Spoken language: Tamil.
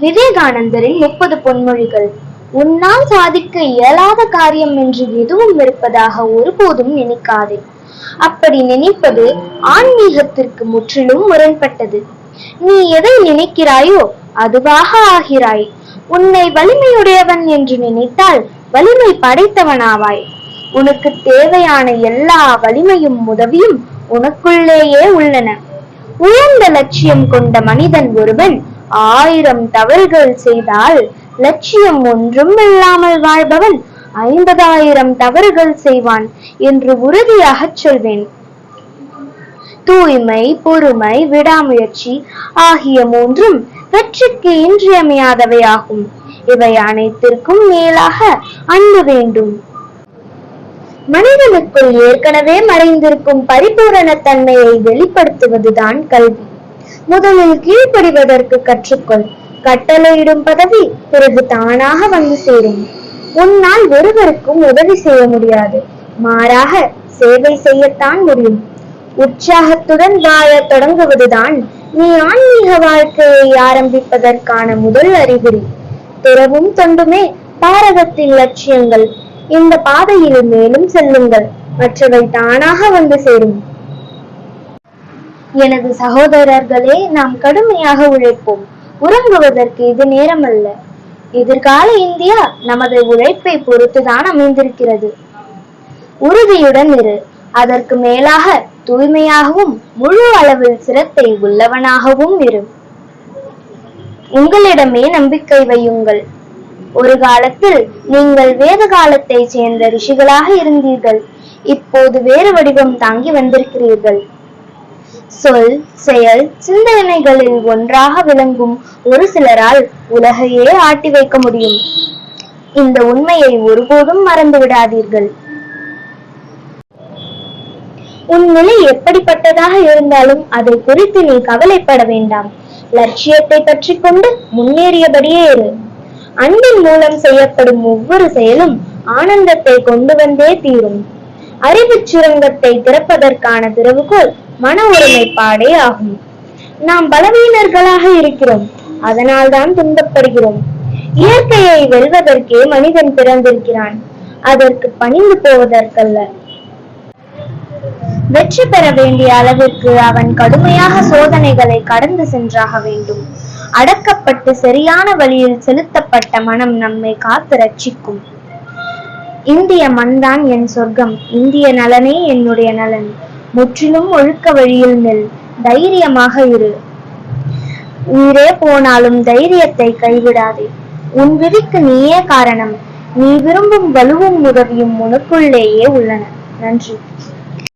விவேகானந்தரின் முப்பது பொன்மொழிகள். உன்னால் சாதிக்க இயலாத காரியம் என்று எதுவும் இருப்பதாக ஒருபோதும் நினைக்காதே. அப்படி நினைப்பது ஆன்மீகத்திற்கு முற்றிலும் முரண்பட்டது. நீ எதை நினைக்கிறாயோ அதுவாக ஆகிறாய். உன்னை வலிமையுடையவன் என்று நினைத்தால் வலிமை படைத்தவனாவாய். உனக்கு தேவையான எல்லா வலிமையும் உதவியும் உனக்குள்ளேயே உள்ளன. உயர்ந்த லட்சியம் கொண்ட மனிதன் ஒருவன் ஆயிரம் தவறுகள் செய்தால் லட்சியம் ஒன்றும் இல்லாமல் வாழ்பவன் ஐம்பதாயிரம் தவறுகள் செய்வான் என்று உறுதியாகச் சொல்வேன். தூய்மை பொறுமை விடாமுயற்சி ஆகிய மூன்றும் வெற்றிக்கு இன்றியமையாதவையாகும். இவை அனைத்திற்கும் மேலாக அன்பு வேண்டும். மனிதனுக்குள் ஏற்கனவே மறைந்திருக்கும் பரிபூரண தன்மையை வெளிப்படுத்துவதுதான் கல்வி. முதலில் கீழ்ப்படிவதற்கு கற்றுக்கொள். கட்டளையிடும் பதவி பிறகு தானாக வந்து சேரும். உன்னால் ஒருவருக்கும் உதவி செய்ய முடியாது. மாறாக சேவை செய்யத்தான் முடியும். உற்சாகத்துடன் வாழ தொடங்குவதுதான் நீ ஆன்மீக வாழ்க்கையை ஆரம்பிப்பதற்கான முதல் அறிகுறி. திறவும் தொண்டுமே பாரதத்தின் லட்சியங்கள். இந்த பாதையில் மேலும் செல்லுங்கள். மற்றவை தானாக வந்து சேரும். எனது சகோதரர்களே நாம் கடுமையாக உழைப்போம். உறங்குவதற்கு இது நேரமல்ல. எதிர்கால இந்தியா நமது உழைப்பை பொறுத்துதான் அமைந்திருக்கிறது. உறுதியுடன் இரு. அதற்கு மேலாக தூய்மையாகவும் முழு அளவில் சிரத்தை உள்ளவனாகவும் இரு. உங்களிடமே நம்பிக்கை வையுங்கள். ஒரு காலத்தில் நீங்கள் வேத காலத்தை சேர்ந்த ரிஷிகளாக இருந்தீர்கள். இப்போது வேறு வடிவம் தாங்கி வந்திருக்கிறீர்கள். சொல் செயல் சிந்தனைகளில் ஒன்றாக விளங்கும் ஒரு சிலரால் உலகையே ஆட்டி வைக்க முடியும். இந்த உண்மையை ஒருபோதும் மறந்து விடாதீர்கள். உன் நிலை எப்படிப்பட்டதாக இருந்தாலும் அதை குறித்து நீ கவலைப்பட வேண்டாம். லட்சியத்தை பற்றி கொண்டு முன்னேறியபடியே இரு. அன்பின் மூலம் செய்யப்படும் ஒவ்வொரு செயலும் ஆனந்தத்தை கொண்டு வந்தே தீரும். அறிவுச் சுரங்கத்தை திறப்பதற்கான திறவுகோல் மன ஒருமைப்பாடே ஆகும். நாம் பலவீனர்களாக இருக்கிறோம். அதனால்தான் துன்பப்படுகிறோம். இயற்கையை வெல்வதற்கே மனிதன் பிறந்திருக்கிறான். அதற்கு பணிந்து போவதற்கல்ல. வெற்றி பெற வேண்டிய அளவிற்கு அவன் கடுமையாக சோதனைகளை கடந்து சென்றாக வேண்டும். அடக்கப்பட்டு சரியான வழியில் செலுத்தப்பட்ட மனம் நம்மை காத்து ரட்சிக்கும். இந்திய மண்தான் என் சொர்க்கம். இந்திய நலனே என்னுடைய நலன். முற்றிலும் ஒழுக்க வழியில் நில். தைரியமாக இரு. உயிரே போனாலும் தைரியத்தை கைவிடாதே. உன் விதிக்கு நீயே காரணம். நீ விரும்பும் வலுவும் உதவியும் உனக்குள்ளேயே உள்ளன. நன்றி.